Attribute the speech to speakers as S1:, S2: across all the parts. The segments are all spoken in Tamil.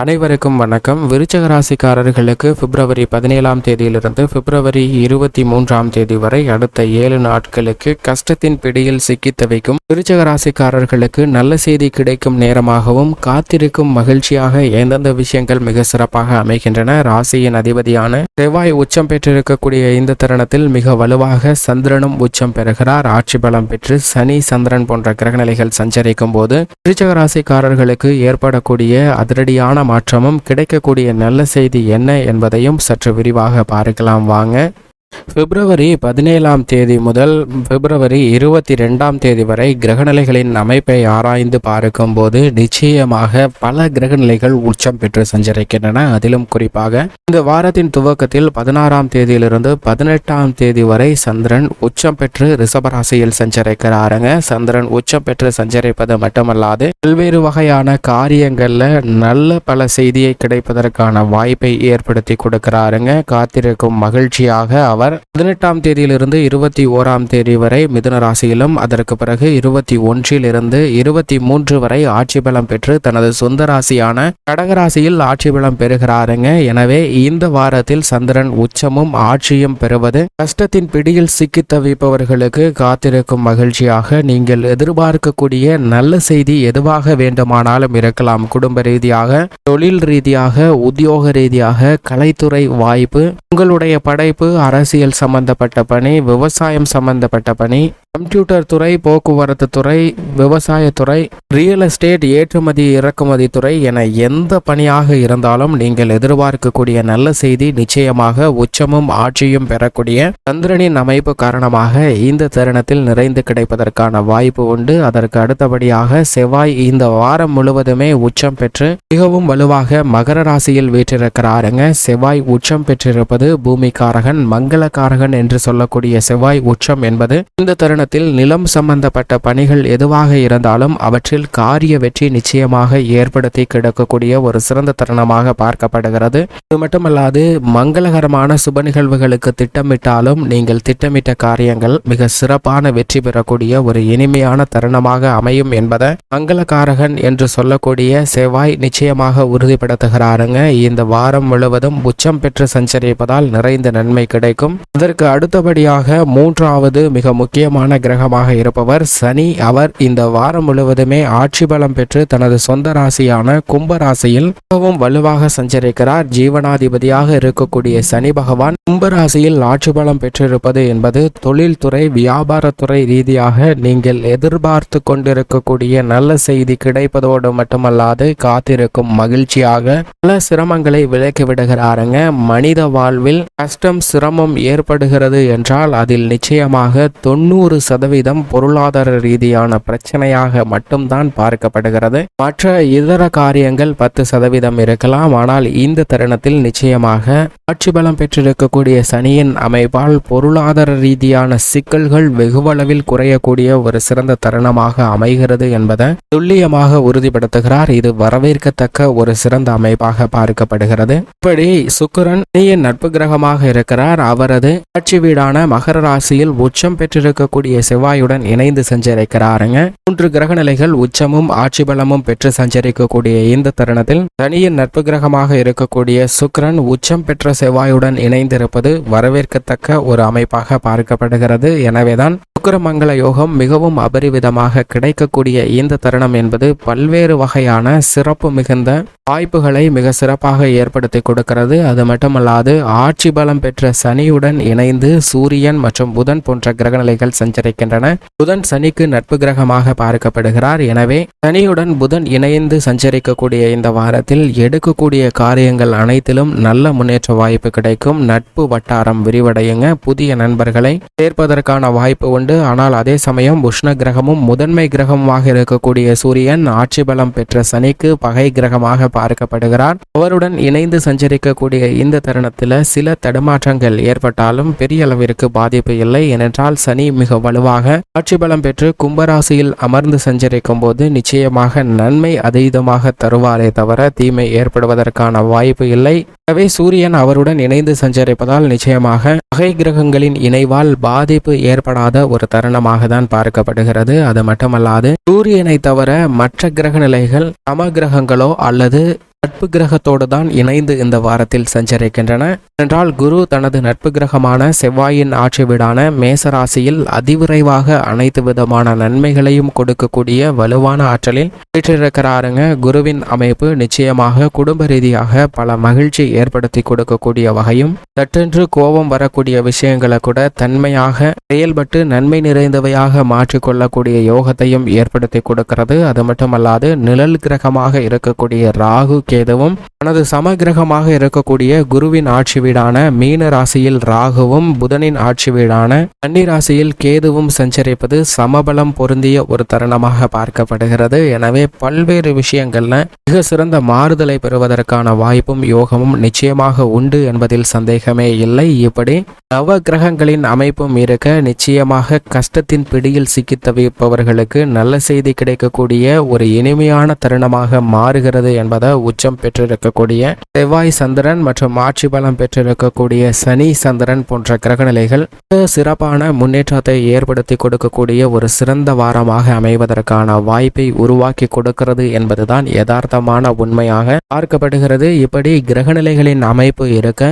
S1: அனைவருக்கும் வணக்கம். விருச்சக ராசிக்காரர்களுக்கு பிப்ரவரி பதினேழாம் தேதியிலிருந்து பிப்ரவரி இருபத்தி மூன்றாம் தேதி வரை அடுத்த ஏழு நாட்களுக்கு கஷ்டத்தின் பிடியில் சிக்கித் தவிக்கும் விருச்சக ராசிக்காரர்களுக்கு நல்ல செய்தி கிடைக்கும் நேரமாகவும் காத்திருக்கும் மகிழ்ச்சியாக எந்தெந்த விஷயங்கள் மிக சிறப்பாக அமைகின்றன? ராசியின் அதிபதியான செவ்வாய் உச்சம் பெற்றிருக்கக்கூடிய இந்த தருணத்தில் மிக வலுவாக சந்திரனும் உச்சம் பெறுகிறார். ஆட்சி பலம் பெற்று சனி சந்திரன் போன்ற கிரகநிலைகள் சஞ்சரிக்கும் போது விருச்சக ராசிக்காரர்களுக்கு ஏற்படக்கூடிய அதிரடியான மாற்றமும் கிடைக்கக்கூடிய நல்ல செய்தி என்ன என்பதையும் சற்று விரிவாக பார்க்கலாம் வாங்க. பிப்ரவரி பதினேழாம் தேதி முதல் பிப்ரவரி இருபத்தி ரெண்டாம் தேதி வரை கிரகநிலைகளின் அமைப்பை ஆராய்ந்து பார்க்கும்போது நிச்சயமாக பல கிரகநிலைகள் உச்சம் பெற்று சஞ்சரிக்கின்றன. அதிலும் குறிப்பாக இந்த வாரத்தின் துவக்கத்தில் பதினாறாம் தேதியிலிருந்து பதினெட்டாம் தேதி வரை சந்திரன் உச்சம் பெற்று ரிஷபராசியில் சஞ்சரிக்கிறாருங்க. சந்திரன் உச்சம் பெற்று சஞ்சரிப்பது மட்டுமல்லாது பல்வேறு வகையான காரியங்கள்ல நல்ல பல செய்தியை கிடைப்பதற்கான வாய்ப்பை ஏற்படுத்தி கொடுக்கிறாருங்க. காத்திருக்கும் மகிழ்ச்சியாக அவர் பதினெட்டாம் தேதியிலிருந்து இருபத்தி ஓராம் தேதி வரை மிதுன ராசியிலும் அதற்கு பிறகு இருபத்தி ஒன்றிலிருந்து இருபத்தி மூன்று வரை ஆட்சி பலம் பெற்று தனது சொந்த ராசியான கடகராசியில் ஆட்சி பலம் பெறுகிறாருங்க. எனவே இந்த வாரத்தில் சந்திரன் உச்சமும் ஆட்சியும் பெறுவது கஷ்டத்தின் பிடியில் சிக்கி தவிப்பவர்களுக்கு காத்திருக்கும் மகிழ்ச்சியாக நீங்கள் எதிர்பார்க்கக்கூடிய நல்ல செய்தி எதுவாக வேண்டுமானாலும் இருக்கலாம். குடும்ப ரீதியாக தொழில் ரீதியாக உத்தியோக ரீதியாக கலைத்துறை வாய்ப்பு உங்களுடைய படைப்பு அரசியல் சம்பந்தப்பட்ட பணி விவசாயம் சம்பந்தப்பட்ட பணி கம்ப்யூட்டர் துறை போக்குவரத்து துறை விவசாயத்துறை ரியல் எஸ்டேட் ஏற்றுமதி இறக்குமதி துறை என எந்த பணியாக இருந்தாலும் நீங்கள் எதிர்பார்க்கக்கூடிய நல்ல செய்தி நிச்சயமாக உச்சமும் ஆட்சியும் பெறக்கூடிய சந்திரனின் அமைப்பு காரணமாக இந்த தருணத்தில் நிறைந்து கிடைப்பதற்கான வாய்ப்பு உண்டு. அதற்கு அடுத்தபடியாக செவ்வாய் இந்த வாரம் முழுவதுமே உச்சம் பெற்று மிகவும் வலுவாக மகர ராசியில் வீற்றிருக்கிறாருங்க. செவ்வாய் உச்சம் பெற்றிருப்பது பூமிக்காரகன் மங்களக்காரகன் என்று சொல்லக்கூடிய செவ்வாய் உச்சம் என்பது இந்த தருணம் நிறுவனத்தில் நிலம் சம்பந்தப்பட்ட பணிகள் எதுவாக இருந்தாலும் அவற்றில் காரிய வெற்றி நிச்சயமாக ஏற்படுத்தி கிடக்கக்கூடிய ஒரு சிறந்த தருணமாக பார்க்கப்படுகிறது. இது மட்டுமல்லாது மங்களகரமான சுப நிகழ்வுகளுக்கு திட்டமிட்டாலும் நீங்கள் திட்டமிட்ட காரியங்கள் மிக சிறப்பான வெற்றி பெறக்கூடிய ஒரு இனிமையான தருணமாக அமையும் என்பதை மங்களகாரகன் என்று சொல்லக்கூடிய செவ்வாய் நிச்சயமாக உறுதிப்படுத்துகிறாருங்க. இந்த வாரம் முழுவதும் உச்சம் பெற்று சஞ்சரிப்பதால் நிறைந்த நன்மை கிடைக்கும். அதற்கு அடுத்தபடியாக மூன்றாவது மிக முக்கியமான கிரகமாக இருப்பவர் சனி. அவர் இந்த வாரம் முழுவதுமே ஆட்சி பலம் பெற்று தனது சொந்த ராசியான கும்ப ராசியில் மிகவும் வலுவாக சஞ்சரிக்கிறார். ஜீவனாதிபதியாக இருக்கக்கூடிய சனி பகவான் கும்ப ராசியில் ஆட்சி பலம் பெற்றிருப்பது என்பது தொழில்துறை வியாபாரத்துறை ரீதியாக நீங்கள் எதிர்பார்த்து கொண்டிருக்கக்கூடிய நல்ல செய்தி கிடைப்பதோடு மட்டுமல்லாது காத்திருக்கும் மகிழ்ச்சியாக பல சிரமங்களை விலக்கி விடுகிறாருங்க. மனித வாழ்வில் கஷ்டம் சிரமம் ஏற்படுகிறது என்றால் அதில் நிச்சயமாக தொண்ணூறு சதவீதம் பொருளாதார ரீதியான பிரச்சனையாக மட்டும்தான் பார்க்கப்படுகிறது. மற்ற இதர காரியங்கள் பத்து சதவீதம் இருக்கலாம். ஆனால் இந்த தருணத்தில் நிச்சயமாக ஆட்சி பலம் பெற்றிருக்கக்கூடிய சனியின் அமைப்பால் பொருளாதார ரீதியான சிக்கல்கள் வெகுவளவில் குறையக்கூடிய ஒரு சிறந்த தருணமாக அமைகிறது என்பதை துல்லியமாக உறுதிப்படுத்துகிறார். இது வரவேற்கத்தக்க ஒரு சிறந்த அமைப்பாக பார்க்கப்படுகிறது. இப்படி சுக்கரன் சனியின் நட்பு கிரகமாக இருக்கிறார். அவரது ஆட்சி வீடான மகர ராசியில் உச்சம் பெற்றிருக்கக்கூடிய செவ்வாயுடன் இணைந்து சஞ்சரிக்கிறாருங்க. மூன்று கிரக நிலைகள் உச்சமும் ஆட்சி பலமும் பெற்று சஞ்சரிக்கக்கூடிய இந்த தருணத்தில் சனியின் நட்பு கிரகமாக இருக்கக்கூடிய சுக்கிரன் உச்சம் பெற்ற செவ்வாயுடன் இணைந்திருப்பது வரவேற்கத்தக்க ஒரு அமைப்பாக பார்க்கப்படுகிறது. எனவேதான் சுக்கிரமங்கல யோகம் மிகவும் அபரிவிதமாக கிடைக்கக்கூடிய இந்த தருணம் என்பது பல்வேறு வகையான சிறப்பு மிகுந்த வாய்ப்புகளை மிக சிறப்பாக ஏற்படுத்தி கொடுக்கிறது. அது மட்டுமல்லாது ஆட்சி பலம் பெற்ற சனியுடன் இணைந்து சூரியன் மற்றும் புதன் போன்ற கிரகநிலைகள் சஞ்சரிக்கின்றன. புதன் சனிக்கு நட்பு கிரகமாக பார்க்கப்படுகிறார். எனவே சனியுடன் புதன் இணைந்து சஞ்சரிக்கக்கூடிய இந்த வாரத்தில் எடுக்கக்கூடிய காரியங்கள் அனைத்திலும் நல்ல முன்னேற்ற வாய்ப்பு கிடைக்கும். நட்பு வட்டாரம் விரிவடையுங்க. புதிய நண்பர்களை சேர்ப்பதற்கான வாய்ப்பு உண்டு. ஆனால் அதே சமயம் உஷ்ண கிரகமும் முதன்மை கிரகமாக இருக்கக்கூடிய சூரியன் ஆட்சி பலம் பெற்ற சனிக்கு பகை கிரகமாக பார்க்கப்படுகிறார். அவருடன் இணைந்து சஞ்சரிக்கக்கூடிய இந்த தருணத்தில் சில தடுமாற்றங்கள் ஏற்பட்டாலும் பெரிய அளவிற்கு பாதிப்பு இல்லை. ஏனென்றால் சனி மிக வலுவாக ஆட்சி பலம் பெற்று கும்பராசியில் அமர்ந்து சஞ்சரிக்கும் போது நிச்சயமாக நன்மை அதீதமாக தருவாரே தவிர தீமை ஏற்படுவதற்கான வாய்ப்பு இல்லை. எனவே சூரியன் அவருடன் இணைந்து சஞ்சரிப்பதால் நிச்சயமாக பகை கிரகங்களின் இணைவால் பாதிப்பு ஏற்படாத ஒரு தருணமாக தான் பார்க்கப்படுகிறது. அது மட்டுமல்லாது சூரியனை தவிர மற்ற கிரக நிலைகள் சம கிரகங்களோ அல்லது நட்பு கிரகத்தோடு தான் இணைந்து இந்த வாரத்தில் சஞ்சரிக்கின்றன. என்றால் குரு தனது நட்பு கிரகமான செவ்வாயின் ஆட்சி வீடான மேசராசியில் அதிவிரைவாக அனைத்து விதமான நன்மைகளையும் கொடுக்கக்கூடிய வலுவான ஆற்றலில் வீற்றிருக்கிறாருங்க. குருவின் அமைப்பு நிச்சயமாக குடும்ப ரீதியாக பல மகிழ்ச்சி ஏற்படுத்தி கொடுக்கக்கூடிய வகையும் தட்டென்று கோபம் வரக்கூடிய விஷயங்களை கூட தன்மையாக செயல்பட்டு நன்மை நிறைந்தவையாக மாற்றிக்கொள்ளக்கூடிய யோகத்தையும் ஏற்படுத்தி கொடுக்கிறது. அது மட்டுமல்லாது நிழல் கிரகமாக இருக்கக்கூடிய ராகு கேதுவும் தனது சமகிரகமாக இருக்கக்கூடிய குருவின் ஆட்சி வீடான மீன ராசியில் ராகுவும் புதனின் ஆட்சி வீடான கன்னி ராசியில் கேதுவும் சஞ்சரிப்பது சமபலம் பொருந்திய ஒரு தருணமாக பார்க்கப்படுகிறது. எனவே பல்வேறு விஷயங்கள்ல மிக சிறந்த மாறுதலை பெறுவதற்கான வாய்ப்பும் யோகமும் நிச்சயமாக உண்டு என்பதில் சந்தேகமே இல்லை. இப்படி நவ கிரகங்களின் அமைப்பும் இருக்க நிச்சயமாக கஷ்டத்தின் பிடியில் சிக்கி தவிப்பவர்களுக்கு நல்ல செய்தி கிடைக்கக்கூடிய ஒரு இனிமையான தருணமாக மாறுகிறது என்பதை உச்ச உச்சம் பெற்றிருக்கக்கூடிய செவ்வாய் சந்திரன் மற்றும் ஆட்சி பலம் பெற்றிருக்கக்கூடிய சனி சந்திரன் போன்ற கிரகநிலைகள் சிறப்பான முன்னேற்றத்தை ஏற்படுத்தி கொடுக்கக்கூடிய ஒரு சிறந்த வாரமாக அமைவதற்கான வாய்ப்பை உருவாக்கி கொடுக்கிறது என்பதுதான் யதார்த்தமான உண்மையாக பார்க்கப்படுகிறது. இப்படி கிரகநிலைகளின் அமைப்பு இருக்க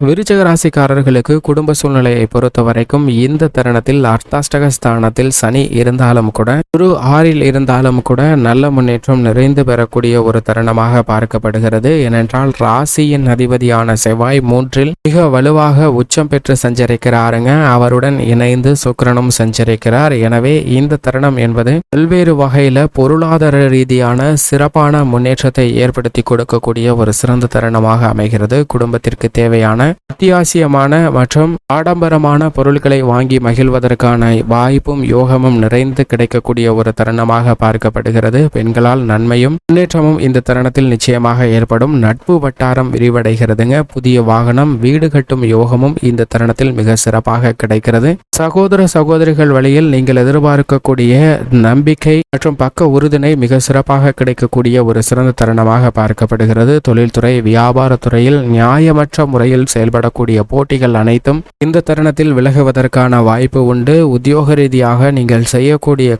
S1: விருச்சக ராசிக்காரர்களுக்கு குடும்ப சூழ்நிலையை பொறுத்த வரைக்கும் இந்த தருணத்தில் அர்த்தாஷ்டக ஸ்தானத்தில் சனி இருந்தாலும் கூட குரு ஆறில் இருந்தாலும் கூட நல்ல முன்னேற்றம் நிறைந்து பெறக்கூடிய ஒரு தருணமாக பார்க்கப்படுகிறது. ஏனென்றால் ராசியின் அதிபதியான செவ்வாய் மூன்றில் மிக வலுவாக உச்சம் பெற்று சஞ்சரிக்கிறாருங்க. அவருடன் இணைந்து சுக்கரனும் சஞ்சரிக்கிறார். எனவே இந்த தருணம் என்பது பல்வேறு வகையில பொருளாதார ரீதியான சிறப்பான முன்னேற்றத்தை ஏற்படுத்தி கொடுக்கக்கூடிய ஒரு சிறந்த தருணமாக அமைகிறது. குடும்பத்திற்கு தேவையான அத்தியாவசியமான மற்றும் ஆடம்பரமான பொருட்களை வாங்கி மகிழ்வதற்கான வாய்ப்பும் யோகமும் நிறைந்து கிடைக்கக்கூடிய ஒரு தருணமாக பார்க்கப்படுகிறது. பெண்களால் நன்மையும் முன்னேற்றமும் இந்த தருணத்தில் நிச்சயமாக ஏற்படும். நட்பு வட்டாரம் விரிவடைகிறதுங்க. புதிய வாகனம் வீடு கட்டும் யோகமும் இந்த தருணத்தில் மிக சிறப்பாக கிடைக்கிறது. சகோதர சகோதரிகள் வழியில் நீங்கள் எதிர்பார்க்கக்கூடிய நம்பிக்கை மற்றும் பக்க உறுதினை மிக சிறப்பாக கிடைக்கக்கூடிய ஒரு சிறந்த தருணமாக பார்க்கப்படுகிறது. தொழில்துறை வியாபாரத்துறையில் நியாயமற்ற முறையில் செயல்படக்கூடிய போட்டிகள் அனைத்தும் இந்த தருணத்தில் விலகுவதற்கான வாய்ப்பு உண்டு. உத்தியோக ரீதியாக நீங்கள் செய்யக்கூடிய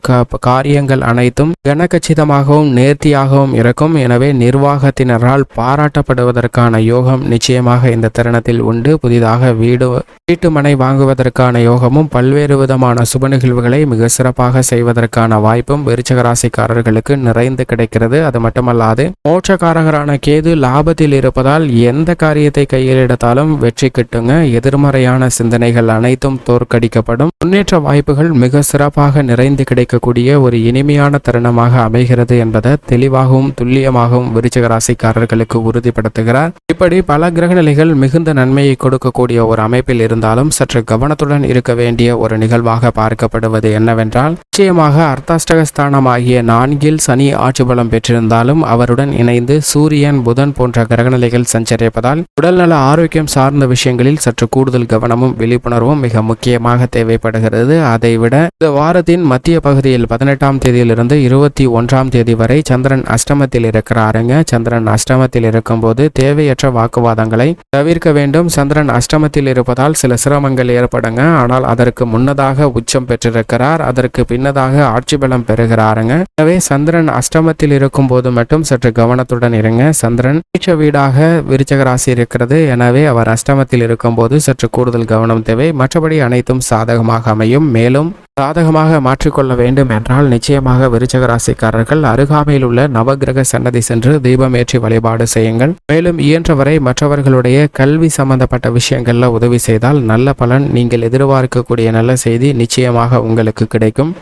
S1: காரியங்கள் அனைத்தும் கனகச்சிதமாகவும் நேர்த்தியாகவும் இருக்கும். எனவே நிர்வாகத்தினரால் பாராட்டப்படுவதற்கான யோகம் நிச்சயமாக இந்த தருணத்தில் உண்டு. புதிதாக வீடு வீட்டு மனை வாங்குவதற்கான யோகமும் பல்வேறு விதமான சுப நிகழ்வுகளை மிக சிறப்பாக செய்வதற்கான வாய்ப்பும் விருச்சகராசிக்காரர்களுக்கு நிறைந்து கிடைக்கிறது. அது மட்டுமல்லாது மோட்சக்காரகரான கேது லாபத்தில் இருப்பதால் எந்த காரியத்தை கையில் எடுத்தாலும் வெற்றி கிட்டுங்க. எதிர்மறையான சிந்தனைகள் அனைத்தும் தோற்கடிக்கப்படும். முன்னேற்ற வாய்ப்புகள் மிக சிறப்பாக நிறைந்து கிடைக்கக்கூடிய ஒரு இனிமையான தருணமாக அமைகிறது என்பதை தெளிவாகவும் துல்லியமாகவும் விருச்சிக ராசிக்காரர்களுக்கு உறுதிப்படுத்துகிறார். இப்படி பல கிரகநிலைகள் மிகுந்த நன்மையை கொடுக்கக்கூடிய ஒரு அமைப்பில் இருந்தாலும் சற்று கவனத்துடன் இருக்க வேண்டிய ஒரு நிகழ்வாக பார்க்கப்படுவது என்னவென்றால் நிச்சயமாக அர்த்தாஷ்டகஸ்தானம் ஆகிய நான்கில் சனி ஆட்சி பலம் பெற்றிருந்தாலும் அவருடன் இணைந்து சூரியன் புதன் போன்ற கிரகநிலைகள் சஞ்சரிப்பதால் உடல்நல ஆரோக்கியம் சார்ந்த விஷயங்களில் சற்று கூடுதல் கவனமும் விழிப்புணர்வும் மிக முக்கியமாக தேவைப்படுகிறது. அதைவிட இந்த வாரத்தின் மத்திய பகுதியில் பதினெட்டாம் தேதியிலிருந்து இருபத்தி ஒன்றாம் தேதி வரை சந்திரன் அஷ்டமத்தில் இருக்கிறாருங்க. சந்திரன் அஷ்டமத்தில் இருக்கும்போது தேவையற்ற வாக்குவாதங்களை தவிர்க்க வேண்டும். சந்திரன் அஷ்டமத்தில் இருப்பதால் சில சிரமங்கள் ஏற்படுங்க. ஆனால் அதற்கு முன்னதாக உச்சம் பெற்றிருக்கிறார். அதற்கு பின்னதாக ஆட்சி பலம் பெறுகிறாருங்க. எனவே சந்திரன் அஷ்டமத்தில் இருக்கும் போது மட்டும் சற்று கவனத்துடன் இருங்க. சந்திரன் வீடாக விருச்சகராசி இருக்கிறது. எனவே அவர் அவர் அஷ்டமத்தில் இருக்கும்போது சற்று கூடுதல் கவனம் தேவை. மற்றபடி அனைத்தும் சாதகமாக அமையும். மேலும் சாதகமாக மாற்றிக்கொள்ள வேண்டும் என்றால் நிச்சயமாக விருச்சக ராசிக்காரர்கள் அருகாமையில் உள்ள நவகிரக சன்னதி சென்று தீபம் ஏற்றி வழிபாடு செய்யுங்கள். மேலும் இயன்றவரை மற்றவர்களுடைய கல்வி சம்பந்தப்பட்ட விஷயங்கள்ல உதவி செய்தால் நல்ல பலன் நீங்கள் எதிர்பார்க்கக்கூடிய நல்ல செய்தி நிச்சயமாக உங்களுக்கு கிடைக்கும்.